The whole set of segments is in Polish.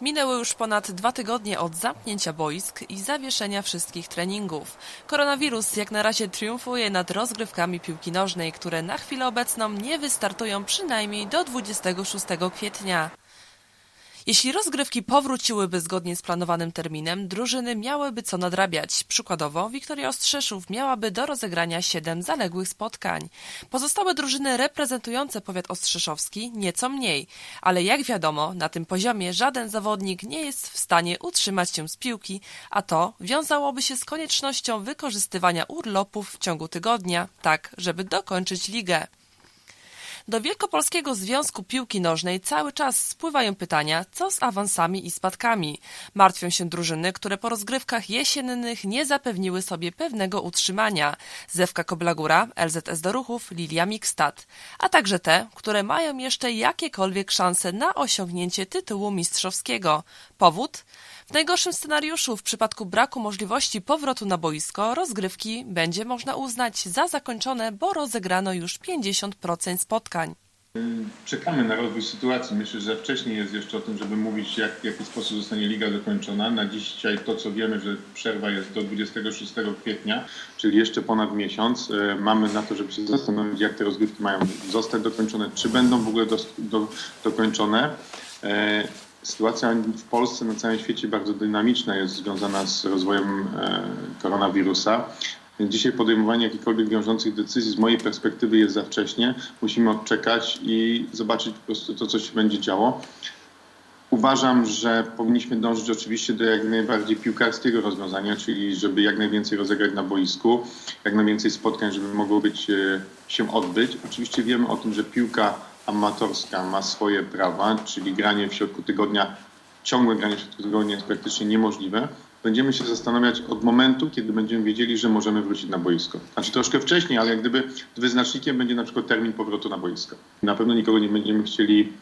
Minęły już ponad dwa tygodnie od zamknięcia boisk i zawieszenia wszystkich treningów. Koronawirus jak na razie triumfuje nad rozgrywkami piłki nożnej, które na chwilę obecną nie wystartują przynajmniej do 26 kwietnia. Jeśli rozgrywki powróciłyby zgodnie z planowanym terminem, drużyny miałyby co nadrabiać. Przykładowo Wiktoria Ostrzeszów miałaby do rozegrania 7 zaległych spotkań. Pozostałe drużyny reprezentujące powiat ostrzeszowski nieco mniej, ale jak wiadomo, na tym poziomie żaden zawodnik nie jest w stanie utrzymać się z piłki, a to wiązałoby się z koniecznością wykorzystywania urlopów w ciągu tygodnia, tak żeby dokończyć ligę. Do Wielkopolskiego Związku Piłki Nożnej cały czas spływają pytania, co z awansami i spadkami. Martwią się drużyny, które po rozgrywkach jesiennych nie zapewniły sobie pewnego utrzymania. Zewka Koblagóra, LZS Doruchów, Lilia Mikstat. A także te, które mają jeszcze jakiekolwiek szanse na osiągnięcie tytułu mistrzowskiego. Powód? W najgorszym scenariuszu, w przypadku braku możliwości powrotu na boisko, rozgrywki będzie można uznać za zakończone, bo rozegrano już 50% spotkań. Czekamy na rozwój sytuacji. Myślę, że wcześniej jest jeszcze o tym, żeby mówić, jak, w jaki sposób zostanie liga dokończona. Na dzisiaj to, co wiemy, że przerwa jest do 26 kwietnia, czyli jeszcze ponad miesiąc. E, Mamy na to, żeby się zastanowić, jak te rozgrywki mają zostać dokończone, czy będą w ogóle do, do, dokończone. E, Sytuacja w Polsce, na całym świecie bardzo dynamiczna jest związana z rozwojem e, koronawirusa. Więc dzisiaj podejmowanie jakichkolwiek wiążących decyzji z mojej perspektywy jest za wcześnie. Musimy odczekać i zobaczyć po prostu to, co się będzie działo. Uważam, że powinniśmy dążyć oczywiście do jak najbardziej piłkarskiego rozwiązania, czyli żeby jak najwięcej rozegrać na boisku, jak najwięcej spotkań, żeby mogło być, e, się odbyć. Oczywiście wiemy o tym, że piłka amatorska ma swoje prawa, czyli granie w środku tygodnia, ciągłe granie w środku tygodnia jest praktycznie niemożliwe. Będziemy się zastanawiać od momentu, kiedy będziemy wiedzieli, że możemy wrócić na boisko. Znaczy troszkę wcześniej, ale jak gdyby wyznacznikiem będzie na przykład termin powrotu na boisko. Na pewno nikogo nie będziemy chcieli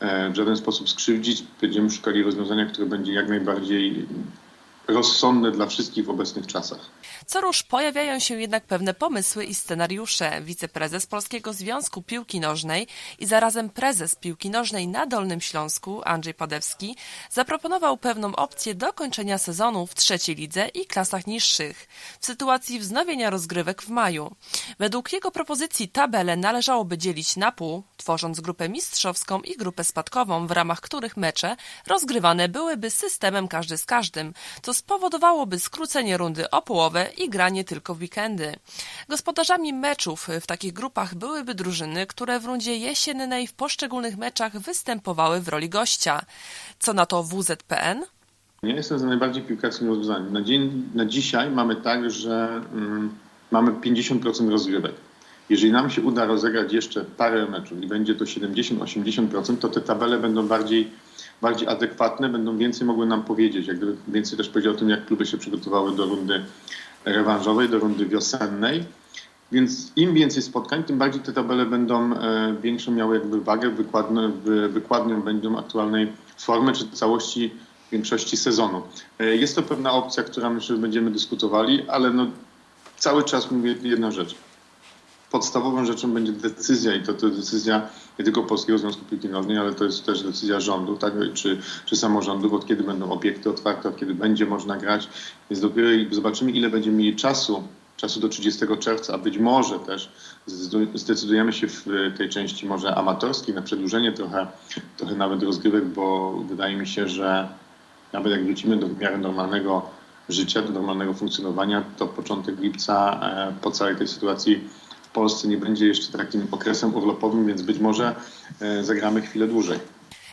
e, w żaden sposób skrzywdzić. Będziemy szukali rozwiązania, które będzie jak najbardziej rozsądne dla wszystkich w obecnych czasach. Co rusz pojawiają się jednak pewne pomysły i scenariusze. Wiceprezes Polskiego Związku Piłki Nożnej i zarazem prezes piłki nożnej na Dolnym Śląsku, Andrzej Padewski, zaproponował pewną opcję dokończenia sezonu w trzeciej lidze i klasach niższych, w sytuacji wznowienia rozgrywek w maju. Według jego propozycji tabelę należałoby dzielić na pół, tworząc grupę mistrzowską i grupę spadkową, w ramach których mecze rozgrywane byłyby systemem każdy z każdym, co spowodowałoby skrócenie rundy o połowę i granie tylko w weekendy. Gospodarzami meczów w takich grupach byłyby drużyny, które w rundzie jesiennej w poszczególnych meczach występowały w roli gościa. Co na to WZPN? Ja jestem za najbardziej piłkarskim rozwiązaniem. Na, dzień, na dzisiaj mamy tak, że mm, mamy 50% rozgrywek. Jeżeli nam się uda rozegrać jeszcze parę meczów i będzie to 70-80%, to te tabele będą bardziej, bardziej adekwatne, będą więcej mogły nam powiedzieć. Jak gdyby więcej też powiedział o tym, jak kluby się przygotowały do rundy rewanżowej, do rundy wiosennej. Więc im więcej spotkań, tym bardziej te tabele będą e, większą miały jakby wagę, wykładnią, wy- wykładnią będą aktualnej formy czy całości większości sezonu. E, Jest to pewna opcja, która myślę, że będziemy dyskutowali, ale no, cały czas mówię jedną rzecz. Podstawową rzeczą będzie decyzja i to, to decyzja nie tylko Polskiego Związku Piłki Nożnej, ale to jest też decyzja rządu, tak, czy, czy samorządów, od kiedy będą obiekty otwarte, od kiedy będzie można grać. Więc dopiero zobaczymy, ile będziemy mieli czasu, czasu do 30 czerwca, a być może też zdecydu- zdecydujemy się w tej części może amatorskiej na przedłużenie trochę, trochę nawet rozgrywek, bo wydaje mi się, że nawet jak wrócimy do w miarę normalnego życia, do normalnego funkcjonowania, to początek lipca e, po całej tej sytuacji Polsce nie będzie jeszcze takim okresem urlopowym, więc być może e, zagramy chwilę dłużej.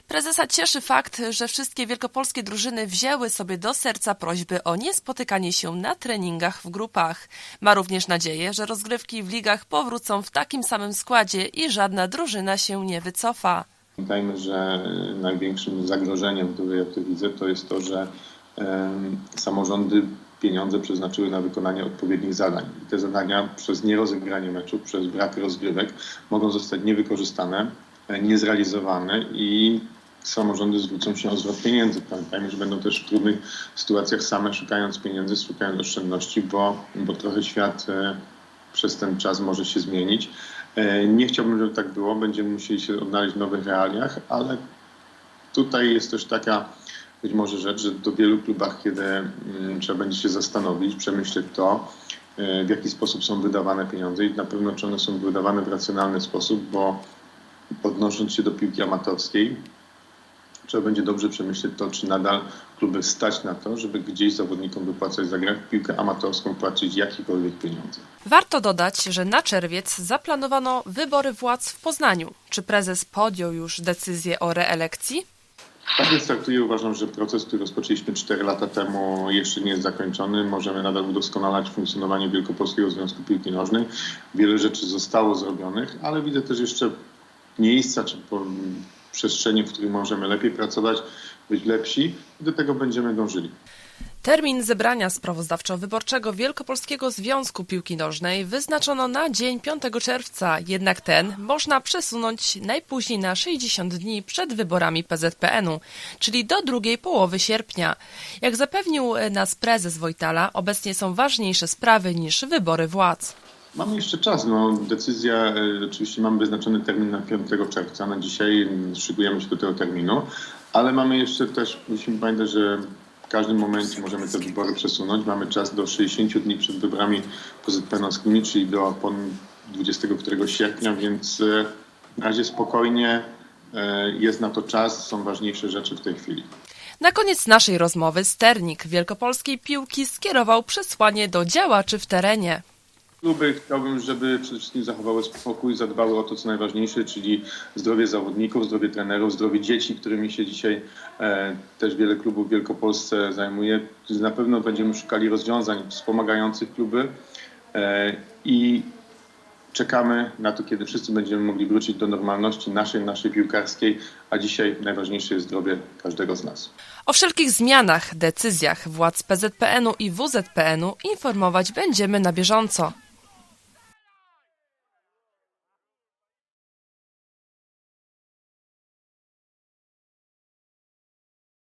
Prezesa cieszy fakt, że wszystkie wielkopolskie drużyny wzięły sobie do serca prośby o niespotykanie się na treningach w grupach. Ma również nadzieję, że rozgrywki w ligach powrócą w takim samym składzie i żadna drużyna się nie wycofa. Pamiętajmy, że największym zagrożeniem, które ja tu widzę, to jest to, że samorządy pieniądze przeznaczyły na wykonanie odpowiednich zadań. I te zadania przez nierozegranie meczu, przez brak rozgrywek mogą zostać niewykorzystane, e, niezrealizowane i samorządy zwrócą się o zwrot pieniędzy. Pamiętajmy, że będą też w trudnych sytuacjach same szukając pieniędzy, szukając oszczędności, bo, bo trochę świat e, przez ten czas może się zmienić. E, Nie chciałbym, żeby tak było. Będziemy musieli się odnaleźć w nowych realiach, ale tutaj jest też taka być może rzecz, że do wielu klubach, kiedy mm, trzeba będzie się zastanowić, przemyśleć to, e, w jaki sposób są wydawane pieniądze i na pewno czy one są wydawane w racjonalny sposób, bo odnosząc się do piłki amatorskiej, trzeba będzie dobrze przemyśleć to, czy nadal kluby stać na to, żeby gdzieś zawodnikom wypłacać za grę w piłkę amatorską, płacić jakiekolwiek pieniądze. Warto dodać, że na czerwiec zaplanowano wybory władz w Poznaniu. Czy prezes podjął już decyzję o reelekcji? Tak więc traktuję, uważam, że proces, który rozpoczęliśmy 4 lata temu jeszcze nie jest zakończony. Możemy nadal udoskonalać funkcjonowanie Wielkopolskiego Związku Piłki Nożnej. Wiele rzeczy zostało zrobionych, ale widzę też jeszcze miejsca czy przestrzenie, w których możemy lepiej pracować, być lepsi i do tego będziemy dążyli. Termin zebrania sprawozdawczo-wyborczego Wielkopolskiego Związku Piłki Nożnej wyznaczono na dzień 5 czerwca, jednak ten można przesunąć najpóźniej na 60 dni przed wyborami PZPN-u, czyli do drugiej połowy sierpnia. Jak zapewnił nas prezes Wojtala, obecnie są ważniejsze sprawy niż wybory władz. Mamy jeszcze czas. No, decyzja, e, oczywiście mamy wyznaczony termin na 5 czerwca. Na dzisiaj m, szykujemy się do tego terminu, ale mamy jeszcze też, musimy pamiętać, że każdym momencie możemy te wybory przesunąć. Mamy czas do 60 dni przed wyborami PZPN-owskimi, czyli do pon- 20 którego sierpnia, więc e, na razie spokojnie e, jest na to czas. Są ważniejsze rzeczy w tej chwili. Na koniec naszej rozmowy sternik wielkopolskiej piłki skierował przesłanie do działaczy w terenie. Kluby chciałbym, żeby przede wszystkim zachowały spokój, zadbały o to, co najważniejsze, czyli zdrowie zawodników, zdrowie trenerów, zdrowie dzieci, którymi się dzisiaj e, też wiele klubów w Wielkopolsce zajmuje. Na pewno będziemy szukali rozwiązań wspomagających kluby e, i czekamy na to, kiedy wszyscy będziemy mogli wrócić do normalności naszej, naszej piłkarskiej, a dzisiaj najważniejsze jest zdrowie każdego z nas. O wszelkich zmianach, decyzjach władz PZPN-u i WZPN-u informować będziemy na bieżąco.